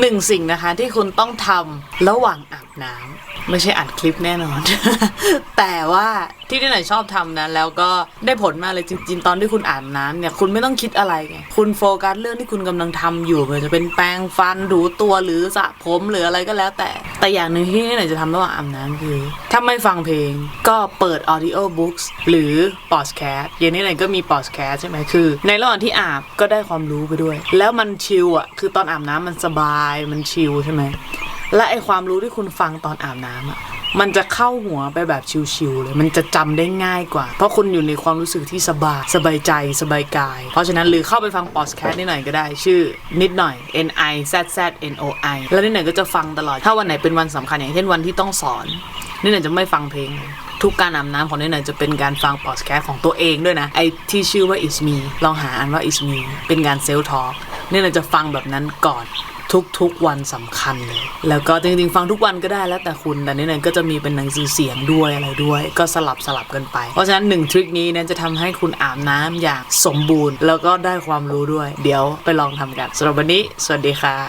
หนึ่งสิ่งนะคะที่คุณต้องทำระหว่างอาบน้ำไม่ใช่อัดคลิปแน่นอน แต่ว่าที่ที่ไหนชอบทำนะ แล้วก็ได้ผลมากเลยจริง ๆ ตอนที่คุณอาบน้ำเนี่ย คุณไม่ต้องคิดอะไรไงคุณโฟกัสเรื่องที่คุณกำลังทำอยู่ไม่ว่าจะเป็นแปรงฟันถูตัวหรือสระผมหรืออะไรก็แล้วแต่ แต่อย่างหนึ่งที่ที่ไหนจะทำระหว่างอาบน้ำคือถ้าไม่ฟังเพลงก็เปิด audio books หรือ podcast อย่างนี้ไหนก็มี podcast ใช่ไหมคือ ในระหว่างที่อาบก็ได้ความรู้ไปด้วย แล้วมันชิลอะคือตอนอาบน้ำมันสบายมันชิลใช่ไหมและไอความรู้ที่คุณฟังตอนอาบน้ำอะมันจะเข้าหัวไปแบบชิวๆเลย มันจะจำได้ง่ายกว่า เพราะคุณอยู่ในความรู้สึกที่สบาย สบายใจ สบายกาย เพราะฉะนั้นหรือเข้าไปฟังพอดแคสต์นิดหน่อยก็ได้ ชื่อนิดหน่อย N I Z Z N O I แล้วนิดหน่อยก็จะฟังตลอด ถ้าวันไหนเป็นวันสำคัญอย่างเช่นวันที่ต้องสอน นิดหน่อยจะไม่ฟังเพลง ทุกการอาบน้ำของนิดหน่อยจะเป็นการฟังพอดแคสต์ของตัวเองด้วยนะ ไอที่ชื่อว่า is me ลองหาอ่านว่า is me เป็นการเซลทอ l k นิดหน่อยจะฟังแบบนั้นก่อน ทุกๆวันสำคัญเลย แล้วก็จริงๆ ฟังทุกวันก็ได้แล้วแต่คุณ แต่นี่เนี่ยก็จะมีเป็นหนังสือเสียงด้วยอะไรด้วย ก็สลับสลับกันไป เพราะฉะนั้นหนึ่งทริคนี้เนี่ยจะทำให้คุณอาบน้ำอย่างสมบูรณ์ แล้วก็ได้ความรู้ด้วย เดี๋ยวไปลองทำกันสำหรับวันนี้ สวัสดีค่ะ